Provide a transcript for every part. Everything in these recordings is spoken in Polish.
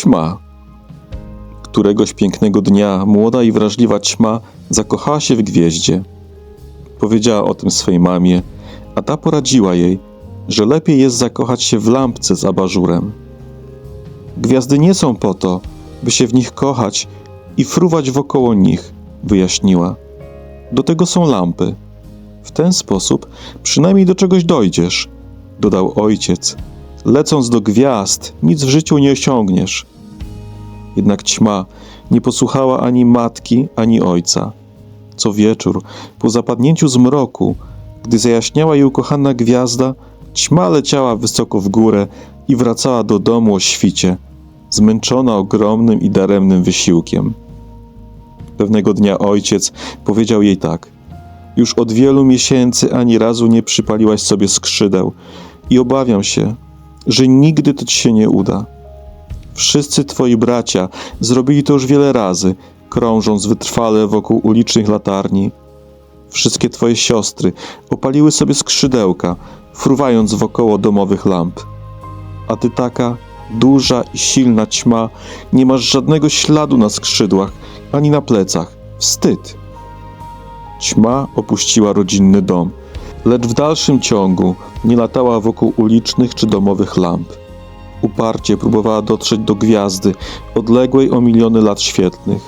ćma. Któregoś pięknego dnia młoda i wrażliwa ćma zakochała się w gwieździe. Powiedziała o tym swej mamie, a ta poradziła jej, że lepiej jest zakochać się w lampce z abażurem. Gwiazdy nie są po to, by się w nich kochać i fruwać wokoło nich, wyjaśniła. Do tego są lampy. W ten sposób przynajmniej do czegoś dojdziesz, dodał ojciec. Lecąc do gwiazd, nic w życiu nie osiągniesz. Jednak ćma nie posłuchała ani matki, ani ojca. Co wieczór, po zapadnięciu zmroku, gdy zajaśniała jej ukochana gwiazda, ćma leciała wysoko w górę i wracała do domu o świcie, zmęczona ogromnym i daremnym wysiłkiem. Pewnego dnia ojciec powiedział jej tak: Już od wielu miesięcy ani razu nie przypaliłaś sobie skrzydeł i obawiam się, że nigdy to ci się nie uda. Wszyscy twoi bracia zrobili to już wiele razy, krążąc wytrwale wokół ulicznych latarni. Wszystkie twoje siostry opaliły sobie skrzydełka, fruwając wokoło domowych lamp. A ty taka duża i silna ćma, nie masz żadnego śladu na skrzydłach ani na plecach. Wstyd! Ćma opuściła rodzinny dom, lecz w dalszym ciągu nie latała wokół ulicznych czy domowych lamp. Uparcie próbowała dotrzeć do gwiazdy, odległej o miliony lat świetlnych,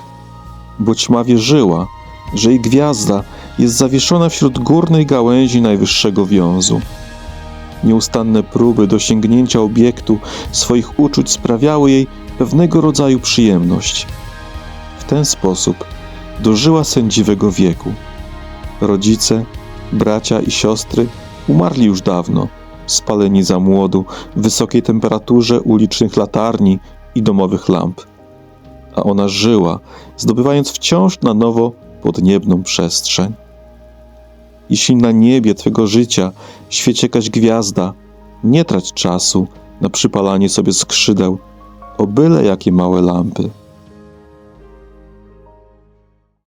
bo ćma wierzyła, że jej gwiazda jest zawieszona wśród górnej gałęzi najwyższego wiązu. Nieustanne próby dosięgnięcia obiektu swoich uczuć sprawiały jej pewnego rodzaju przyjemność. W ten sposób dożyła sędziwego wieku. Rodzice, bracia i siostry umarli już dawno, spaleni za młodu w wysokiej temperaturze ulicznych latarni i domowych lamp. A ona żyła, zdobywając wciąż na nowo podniebną przestrzeń. Jeśli na niebie Twego życia świeci jakaś gwiazda, nie trać czasu na przypalanie sobie skrzydeł o byle jakie małe lampy.